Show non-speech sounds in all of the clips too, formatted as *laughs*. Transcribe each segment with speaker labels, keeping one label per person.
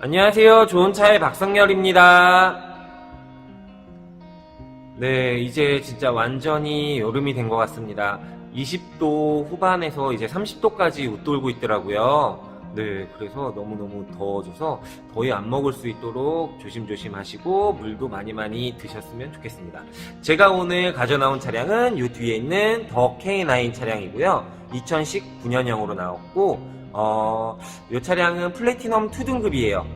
Speaker 1: 안녕하세요. 좋은 차의 박성열입니다. 네, 이제 진짜 완전히 여름이 된 것 같습니다. 20도 후반에서 이제 30도까지 웃돌고 있더라고요. 네, 그래서 너무너무 더워져서 더위 안 먹을 수 있도록 조심조심 하시고 물도 많이 많이 드셨으면 좋겠습니다. 제가 오늘 가져나온 차량은 이 뒤에 있는 더 K9 차량이고요. 2019년형으로 나왔고, 어, 이 차량은 플래티넘 2등급이에요.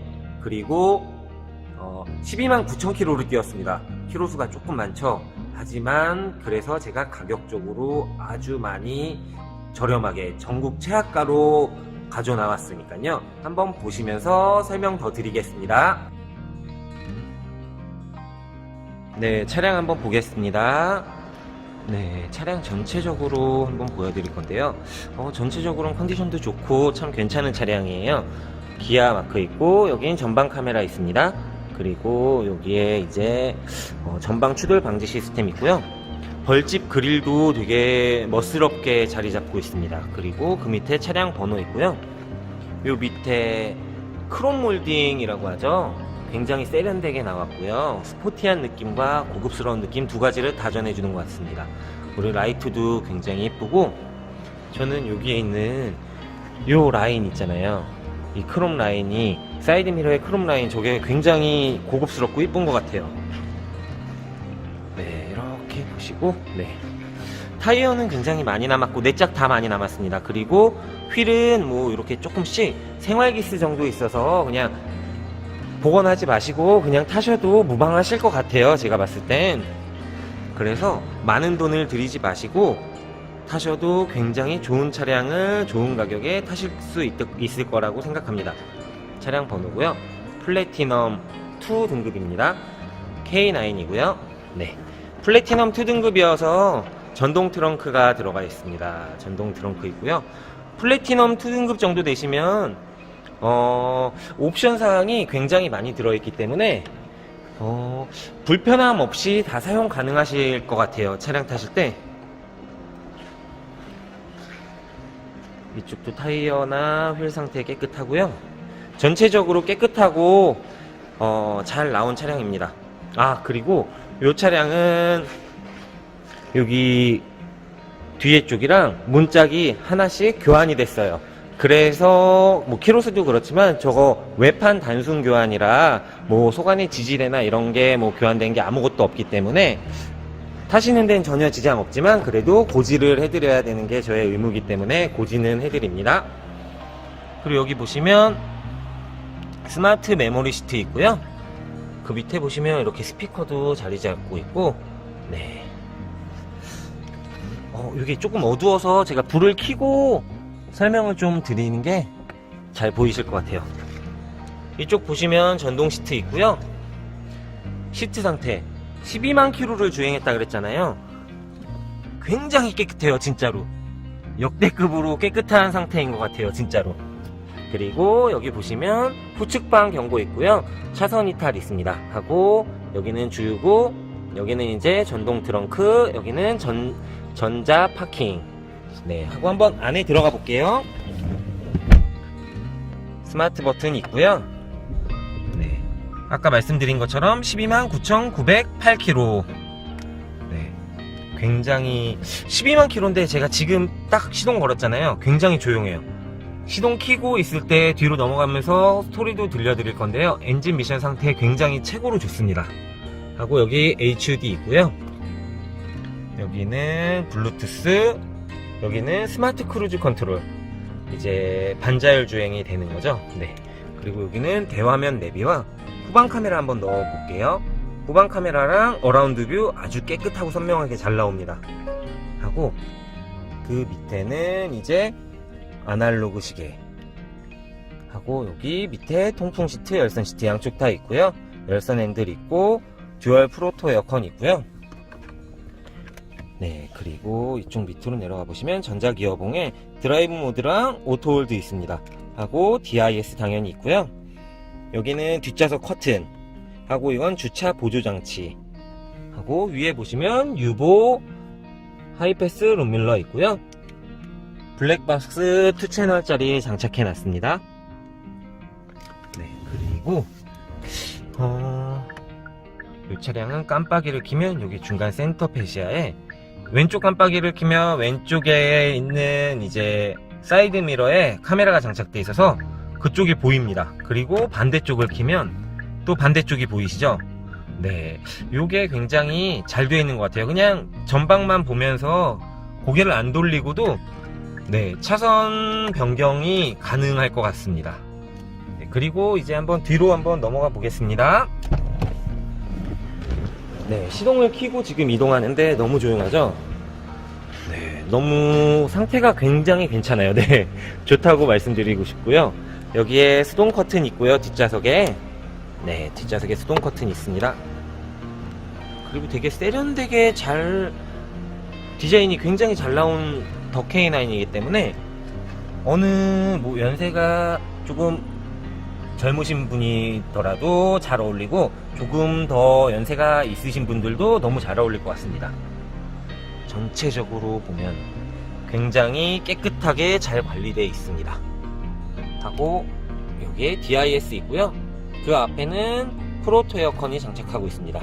Speaker 1: 그리고 어, 12만 9천 킬로를 뛰었습니다. 키로수가 조금 많죠. 하지만 그래서 제가 가격적으로 아주 많이 저렴하게 전국 최하가로 가져 나왔으니까요. 한번 보시면서 설명 더 드리겠습니다. 네, 차량 한번 보겠습니다. 네, 차량 전체적으로 한번 보여드릴 건데요. 어, 전체적으로는 컨디션도 좋고 참 괜찮은 차량이에요. 기아 마크 있고 여긴 전방 카메라 있습니다. 그리고 여기에 이제 어, 전방 추돌 방지 시스템 있고요. 벌집 그릴도 되게 멋스럽게 자리 잡고 있습니다. 그리고 그 밑에 차량 번호 있고요. 요 밑에 크롬 몰딩이라고 하죠. 굉장히 세련되게 나왔고요. 스포티한 느낌과 고급스러운 느낌 두 가지를 다 전해주는 것 같습니다. 그리고 라이트도 굉장히 예쁘고 저는 여기에 있는 요 라인 있잖아요. 이 크롬 라인이 사이드 미러의 크롬 라인 저게 굉장히 고급스럽고 이쁜 것 같아요. 보시고 네. 타이어는 굉장히 많이 남았고 네짝다 많이 남았습니다. 그리고 휠은 뭐 이렇게 조금씩 생활기스 정도 있어서 그냥 복원하지 마시고 그냥 타셔도 무방하실 것 같아요. 제가 봤을 땐. 그래서 많은 돈을 들이지 마시고 타셔도 굉장히 좋은 차량을 좋은 가격에 타실 수 있, 있을 거라고 생각합니다. 차량 번호고요. 플래티넘 2 등급입니다. K9이고요. 네. 플래티넘 2 등급이어서 전동 트렁크가 들어가 있습니다. 전동 트렁크 있고요. 플래티넘 2 등급 정도 되시면 어, 옵션 사항이 굉장히 많이 들어있기 때문에 어, 불편함 없이 다 사용 가능하실 것 같아요. 차량 타실 때. 이쪽도 타이어나 휠 상태 깨끗하고요. 전체적으로 깨끗하고 어, 잘 나온 차량입니다. 아 그리고 이 차량은 여기 뒤에 쪽이랑 문짝이 하나씩 교환이 됐어요. 그래서 뭐 키로수도 그렇지만 저거 외판 단순 교환이라 뭐 소관의 지지대나 이런 게 뭐 교환된 게 아무것도 없기 때문에 타시는 데는 전혀 지장 없지만 그래도 고지를 해드려야 되는 게 저의 의무이기 때문에 고지는 해드립니다. 그리고 여기 보시면 스마트 메모리 시트 있고요. 그 밑에 보시면 이렇게 스피커도 자리 잡고 있고, 네. 어, 이게 조금 어두워서 제가 불을 켜고 설명을 좀 드리는 게 잘 보이실 것 같아요. 이쪽 보시면 전동 시트 있고요. 시트 상태 12만 킬로를 주행했다 그랬잖아요. 굉장히 깨끗해요, 진짜로. 역대급으로 깨끗한 상태인 것 같아요, 진짜로. 그리고 여기 보시면 후측방 경고 있고요. 차선 이탈 있습니다. 하고 여기는 주유구, 여기는 이제 전동 트렁크, 여기는 전 전자 파킹. 네, 하고 한번 안에 들어가 볼게요. 스마트 버튼 있고요. 네. 아까 말씀드린 것처럼 12만 9,908km. 네. 굉장히 12만 킬로인데 제가 지금 딱 시동 걸었잖아요. 굉장히 조용해요. 시동 키고 있을 때 뒤로 넘어가면서 스토리도 들려드릴 건데요. 엔진 미션 상태 굉장히 최고로 좋습니다. 하고 여기 HUD 있고요. 여기는 블루투스, 여기는 스마트 크루즈 컨트롤. 이제 반자율 주행이 되는 거죠. 네. 그리고 여기는 대화면 내비와 후방 카메라 한번 넣어 볼게요. 후방 카메라랑 어라운드 뷰 아주 깨끗하고 선명하게 잘 나옵니다. 하고 그 밑에는 이제 아날로그 시계 하고 여기 밑에 통풍 시트, 열선 시트 양쪽 다 있고요. 열선 핸들 있고 듀얼 프로토 에어컨 있고요. 네, 그리고 이쪽 밑으로 내려가 보시면 전자 기어봉에 드라이브 모드랑 오토 홀드 있습니다. 하고 DIS 당연히 있고요. 여기는 뒷좌석 커튼 하고 이건 주차 보조 장치 하고 위에 보시면 유보 하이패스 룸밀러 있고요. 블랙박스 2채널짜리 장착해 놨습니다. 네, 그리고 어, 이 차량은 깜빡이를 키면 여기 중간 센터 페시아에 왼쪽 깜빡이를 키면 왼쪽에 있는 이제 사이드 미러에 카메라가 장착돼 있어서 그쪽이 보입니다. 그리고 반대쪽을 키면 또 반대쪽이 보이시죠? 네, 요게 굉장히 잘 되어 있는 것 같아요. 그냥 전방만 보면서 고개를 안 돌리고도 네, 차선 변경이 가능할 것 같습니다. 네, 그리고 이제 한번 뒤로 한번 넘어가 보겠습니다. 네, 시동을 켜고 지금 이동하는데 너무 조용하죠? 네, 너무 상태가 굉장히 괜찮아요. 네, *laughs* 좋다고 말씀드리고 싶고요. 여기에 수동 커튼 있고요, 뒷좌석에. 네, 뒷좌석에 수동 커튼 있습니다. 그리고 되게 세련되게 잘, 디자인이 굉장히 잘 나온 더 K9이기 때문에, 어느, 뭐, 연세가 조금 젊으신 분이더라도 잘 어울리고 조금 더 연세가 있으신 분들도 너무 잘 어울릴 것 같습니다. 전체적으로 보면 굉장히 깨끗하게 잘 관리되어 있습니다. 하고 여기에 DIS 있고요. 그 앞에는 프로토 에어컨이 장착하고 있습니다.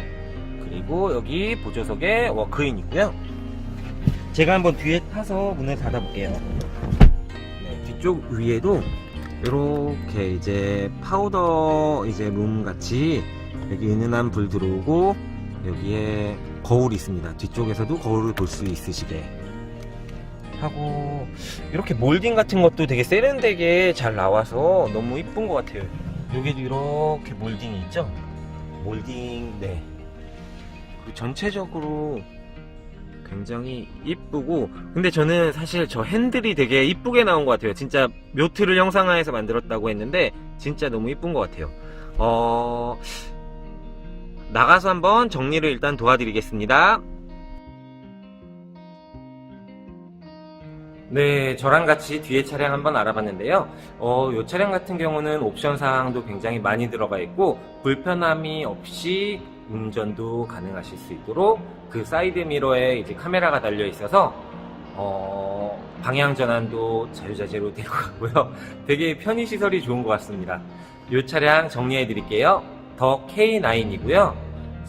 Speaker 1: 그리고 여기 보조석에 워크인 있고요. 제가 한번 뒤에 타서 문을 닫아볼게요. 네, 뒤쪽 위에도 이렇게 이제 파우더 이제 룸 같이 여기 은은한 불 들어오고 여기에 거울이 있습니다. 뒤쪽에서도 거울을 볼 수 있으시게 하고 이렇게 몰딩 같은 것도 되게 세련되게 잘 나와서 너무 이쁜 것 같아요. 여기도 이렇게 몰딩이 있죠? 몰딩 네. 그리고 전체적으로 굉장히 이쁘고 근데 저는 사실 저 핸들이 되게 이쁘게 나온 것 같아요. 진짜 묘트를 형상화해서 만들었다고 했는데 진짜 너무 이쁜 것 같아요. 어... 나가서 한번 정리를 일단 도와드리겠습니다. 네, 저랑 같이 뒤에 차량 한번 알아봤는데요. 어, 이 차량 같은 경우는 옵션 사항도 굉장히 많이 들어가 있고 불편함이 없이 운전도 가능하실 수 있도록 그 사이드 미러에 이제 카메라가 달려 있어서 어, 방향 전환도 자유자재로 되고 같고요. *laughs* 되게 편의 시설이 좋은 것 같습니다. 이 차량 정리해 드릴게요. 더 K9이고요.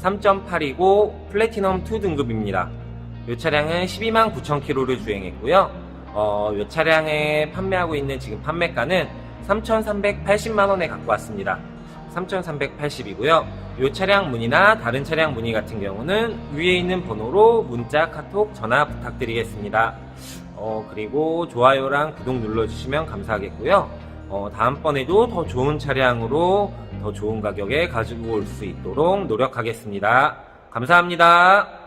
Speaker 1: 3.8이고 플래티넘 2 등급입니다. 이 차량은 12만 9천 킬로를 주행했고요. 어, 이 차량에 판매하고 있는 지금 판매가는 3,380만 원에 갖고 왔습니다. 3,380이고요. 이 차량 문의나 다른 차량 문의 같은 경우는 위에 있는 번호로 문자, 카톡, 전화 부탁드리겠습니다. 어, 그리고 좋아요랑 구독 눌러주시면 감사하겠고요. 어, 다음번에도 더 좋은 차량으로 더 좋은 가격에 가지고 올 수 있도록 노력하겠습니다. 감사합니다.